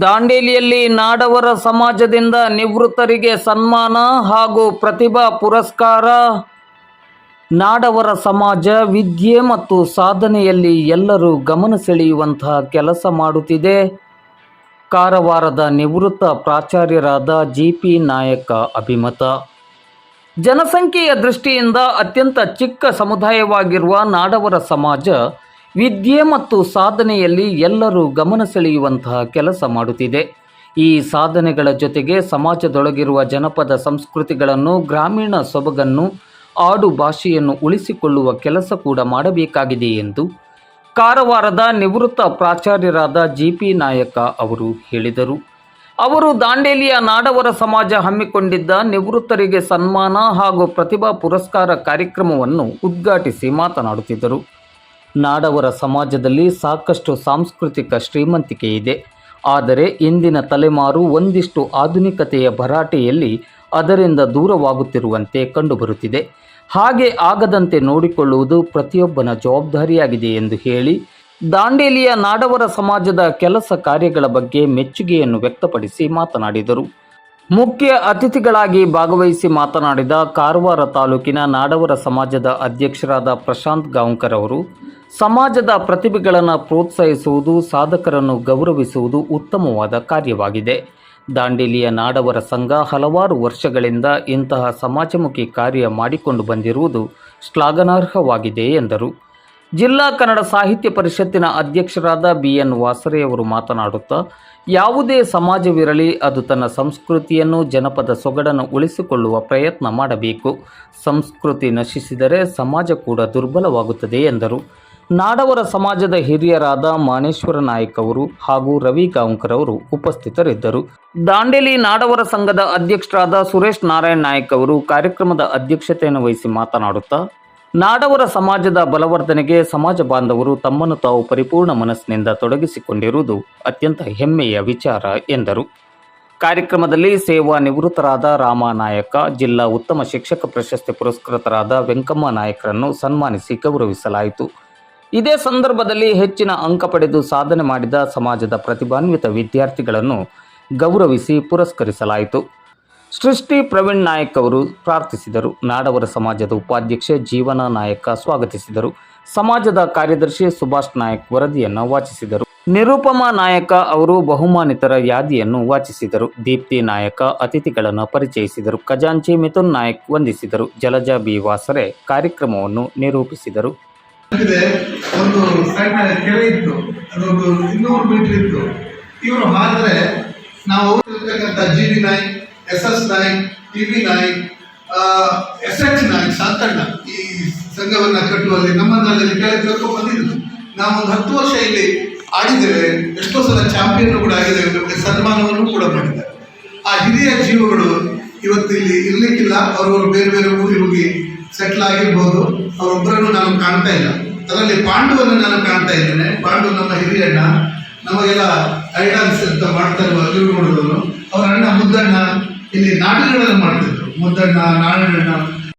ದಾಂಡೇಲಿಯಲ್ಲಿ ನಾಡವರ ಸಮಾಜದಿಂದ ನಿವೃತ್ತರಿಗೆ ಸನ್ಮಾನ ಹಾಗೂ ಪ್ರತಿಭಾ ಪುರಸ್ಕಾರ. ನಾಡವರ ಸಮಾಜ, ವಿದ್ಯೆ ಮತ್ತು ಸಾಧನೆಯಲ್ಲಿ ಎಲ್ಲರೂ ಗಮನ ಸೆಳೆಯುವಂತಹ ಕೆಲಸ ಮಾಡುತ್ತಿದೆ. ಕಾರವಾರದ ನಿವೃತ್ತ ಪ್ರಾಚಾರ್ಯರಾದ ಜಿ ಪಿ ನಾಯಕ ಅಭಿಮತ. ಜನಸಂಖ್ಯೆಯ ದೃಷ್ಟಿಯಿಂದ ಅತ್ಯಂತ ಚಿಕ್ಕ ಸಮುದಾಯವಾಗಿರುವ ನಾಡವರ ಸಮಾಜ ವಿದ್ಯೆ ಮತ್ತು ಸಾಧನೆಯಲ್ಲಿ ಎಲ್ಲರೂ ಗಮನ ಸೆಳೆಯುವಂತಹ ಕೆಲಸ ಮಾಡುತ್ತಿದೆ. ಈ ಸಾಧನೆಗಳ ಜೊತೆಗೆ ಸಮಾಜದೊಳಗಿರುವ ಜನಪದ ಸಂಸ್ಕೃತಿಗಳನ್ನು, ಗ್ರಾಮೀಣ ಸೊಬಗನ್ನು, ಆಡು ಭಾಷೆಯನ್ನು ಉಳಿಸಿಕೊಳ್ಳುವ ಕೆಲಸ ಕೂಡ ಮಾಡಬೇಕಾಗಿದೆ ಎಂದು ಕಾರವಾರದ ನಿವೃತ್ತ ಪ್ರಾಚಾರ್ಯರಾದ ಜಿ ಪಿ ನಾಯಕ ಅವರು ಹೇಳಿದರು. ಅವರು ದಾಂಡೇಲಿಯ ನಾಡವರ ಸಮಾಜ ಹಮ್ಮಿಕೊಂಡಿದ್ದ ನಿವೃತ್ತರಿಗೆ ಸನ್ಮಾನ ಹಾಗೂ ಪ್ರತಿಭಾ ಪುರಸ್ಕಾರ ಕಾರ್ಯಕ್ರಮವನ್ನು ಉದ್ಘಾಟಿಸಿ ಮಾತನಾಡುತ್ತಿದ್ದರು. ನಾಡವರ ಸಮಾಜದಲ್ಲಿ ಸಾಕಷ್ಟು ಸಾಂಸ್ಕೃತಿಕ ಶ್ರೀಮಂತಿಕೆ ಇದೆ. ಆದರೆ ಇಂದಿನ ತಲೆಮಾರು ಒಂದಿಷ್ಟು ಆಧುನಿಕತೆಯ ಭರಾಟೆಯಲ್ಲಿ ಅದರಿಂದ ದೂರವಾಗುತ್ತಿರುವಂತೆ ಕಂಡುಬರುತ್ತಿದೆ. ಹಾಗೆ ಆಗದಂತೆ ನೋಡಿಕೊಳ್ಳುವುದು ಪ್ರತಿಯೊಬ್ಬನ ಜವಾಬ್ದಾರಿಯಾಗಿದೆ ಎಂದು ಹೇಳಿ, ದಾಂಡೇಲಿಯ ನಾಡವರ ಸಮಾಜದ ಕೆಲಸ ಕಾರ್ಯಗಳ ಬಗ್ಗೆ ಮೆಚ್ಚುಗೆಯನ್ನು ವ್ಯಕ್ತಪಡಿಸಿ ಮಾತನಾಡಿದರು. ಮುಖ್ಯ ಅತಿಥಿಗಳಾಗಿ ಭಾಗವಹಿಸಿ ಮಾತನಾಡಿದ ಕಾರವಾರ ತಾಲೂಕಿನ ನಾಡವರ ಸಮಾಜದ ಅಧ್ಯಕ್ಷರಾದ ಪ್ರಶಾಂತ್ ಗಾಂವ್ಕರ್ ಅವರು, ಸಮಾಜದ ಪ್ರತಿಭೆಗಳನ್ನು ಪ್ರೋತ್ಸಾಹಿಸುವುದು, ಸಾಧಕರನ್ನು ಗೌರವಿಸುವುದು ಉತ್ತಮವಾದ ಕಾರ್ಯವಾಗಿದೆ. ದಾಂಡೇಲಿಯ ನಾಡವರ ಸಂಘ ಹಲವಾರು ವರ್ಷಗಳಿಂದ ಇಂತಹ ಸಮಾಜಮುಖಿ ಕಾರ್ಯ ಮಾಡಿಕೊಂಡು ಬಂದಿರುವುದು ಶ್ಲಾಘನಾರ್ಹವಾಗಿದೆ ಎಂದರು. ಜಿಲ್ಲಾ ಕನ್ನಡ ಸಾಹಿತ್ಯ ಪರಿಷತ್ತಿನ ಅಧ್ಯಕ್ಷರಾದ ಬಿ ಎನ್ ವಾಸರೆ ಅವರು ಮಾತನಾಡುತ್ತಾ, ಯಾವುದೇ ಸಮಾಜವಿರಲಿ, ಅದು ತನ್ನ ಸಂಸ್ಕೃತಿಯನ್ನು, ಜನಪದ ಸೊಗಡನ್ನು ಉಳಿಸಿಕೊಳ್ಳುವ ಪ್ರಯತ್ನ ಮಾಡಬೇಕು. ಸಂಸ್ಕೃತಿ ನಶಿಸಿದರೆ ಸಮಾಜ ಕೂಡ ದುರ್ಬಲವಾಗುತ್ತದೆ ಎಂದರು. ನಾಡವರ ಸಮಾಜದ ಹಿರಿಯರಾದ ಮಾನೇಶ್ವರ ನಾಯಕ್ ಅವರು ಹಾಗೂ ರವಿ ಗಾಂವ್ಕರ್ ಅವರು ಉಪಸ್ಥಿತರಿದ್ದರು. ದಾಂಡೇಲಿ ನಾಡವರ ಸಂಘದ ಅಧ್ಯಕ್ಷರಾದ ಸುರೇಶ್ ನಾರಾಯಣ್ ನಾಯಕ್ ಅವರು ಕಾರ್ಯಕ್ರಮದ ಅಧ್ಯಕ್ಷತೆಯನ್ನು ವಹಿಸಿ ಮಾತನಾಡುತ್ತಾ ನಾಡವರ ಸಮಾಜದ ಬಲವರ್ಧನೆಗೆ ಸಮಾಜ ಬಾಂಧವರು ತಮ್ಮನ್ನು ತಾವು ಪರಿಪೂರ್ಣ ಮನಸ್ಸಿನಿಂದ ತೊಡಗಿಸಿಕೊಂಡಿರುವುದು ಅತ್ಯಂತ ಹೆಮ್ಮೆಯ ವಿಚಾರ ಎಂದರು. ಕಾರ್ಯಕ್ರಮದಲ್ಲಿ ಸೇವಾ ನಿವೃತ್ತರಾದ ರಾಮ ನಾಯಕ, ಜಿಲ್ಲಾ ಉತ್ತಮ ಶಿಕ್ಷಕ ಪ್ರಶಸ್ತಿ ಪುರಸ್ಕೃತರಾದ ವೆಂಕಮ್ಮ ನಾಯಕರನ್ನು ಸನ್ಮಾನಿಸಿ ಗೌರವಿಸಲಾಯಿತು. ಇದೇ ಸಂದರ್ಭದಲ್ಲಿ ಹೆಚ್ಚಿನ ಅಂಕ ಪಡೆದು ಸಾಧನೆ ಮಾಡಿದ ಸಮಾಜದ ಪ್ರತಿಭಾನ್ವಿತ ವಿದ್ಯಾರ್ಥಿಗಳನ್ನು ಗೌರವಿಸಿ ಪುರಸ್ಕರಿಸಲಾಯಿತು. ಸೃಷ್ಟಿ ಪ್ರವೀಣ್ ನಾಯಕ್ ಅವರು ಪ್ರಾರ್ಥಿಸಿದರು. ನಾಡವರ ಸಮಾಜದ ಉಪಾಧ್ಯಕ್ಷ ಜೀವನ ನಾಯಕ ಸ್ವಾಗತಿಸಿದರು. ಸಮಾಜದ ಕಾರ್ಯದರ್ಶಿ ಸುಭಾಷ್ ನಾಯಕ್ ವರದಿಯನ್ನು ವಾಚಿಸಿದರು. ನಿರುಪಮಾ ನಾಯಕ ಅವರು ಬಹುಮಾನಿತರ ಯಾದಿಯನ್ನು ವಾಚಿಸಿದರು. ದೀಪ್ತಿ ನಾಯಕ ಅತಿಥಿಗಳನ್ನು ಪರಿಚಯಿಸಿದರು. ಖಜಾಂಚಿ ಮಿಥುನ್ ನಾಯಕ್ ವಂದಿಸಿದರು. ಜಲಜಾ ಬಿ ವಾಸರೆ ಕಾರ್ಯಕ್ರಮವನ್ನು ನಿರೂಪಿಸಿದರು. ಒಂದು ಕೆರೆ ಇತ್ತು. ಇನ್ನೂರು ಮೀಟರ್ ಇತ್ತು. ಇವರು ನಾವು Naik S S Naik T V Naik S H Naik Shantanna ಈ ಸಂಘವನ್ನ ಕಟ್ಟುವಲ್ಲಿ ನಮ್ಮನ್ನಲ್ಲಿ ಕೆಳಗೆ ಬಂದಿದ್ರು. ನಾವು ಒಂದು ಹತ್ತು ವರ್ಷ ಇಲ್ಲಿ ಆಡಿದ್ದೇವೆ. ಎಷ್ಟೋ ಸಲ ಚಾಂಪಿಯನ್ ಕೂಡ ಆಗಿದ್ದೇವೆ. ನಮಗೆ ಸನ್ಮಾನವನ್ನು ಕೂಡ ಮಾಡಿದ್ದಾರೆ. ಆ ಹಿರಿಯ ಜೀವಗಳು ಇವತ್ತು ಇಲ್ಲಿ ಇರ್ಲಿಕ್ಕಿಲ್ಲ. ಅವರವರು ಬೇರೆ ಬೇರೆ ಊರಿಗೆ ಹೋಗಿ ಸೆಟ್ಲ್ ಆಗಿರ್ಬೋದು. ಅವರೊಬ್ಬರನ್ನು ನಾನು ಕಾಣ್ತಾ ಇಲ್ಲ. ಅದರಲ್ಲಿ ಪಾಂಡುವನ್ನು ನಾನು ಕಾಣ್ತಾ ಇದ್ದೇನೆ. ಪಾಂಡು ನಮ್ಮ ಹಿರಿಯಣ್ಣ. ನಮಗೆಲ್ಲ ಐಡಾನ್ಸ್ ಅಂತ ಮಾಡ್ತಾ ಇರುವ ತಿರುಗುಮಡದವರು ಅವರ ಅಣ್ಣ ಮುದ್ದಣ್ಣ ಇಲ್ಲಿ ನಾಟಕಗಳನ್ನು ಮಾಡ್ತಿದ್ರು. ಮುದ್ದಣ್ಣ ನಾರಾಯಣಣ್ಣ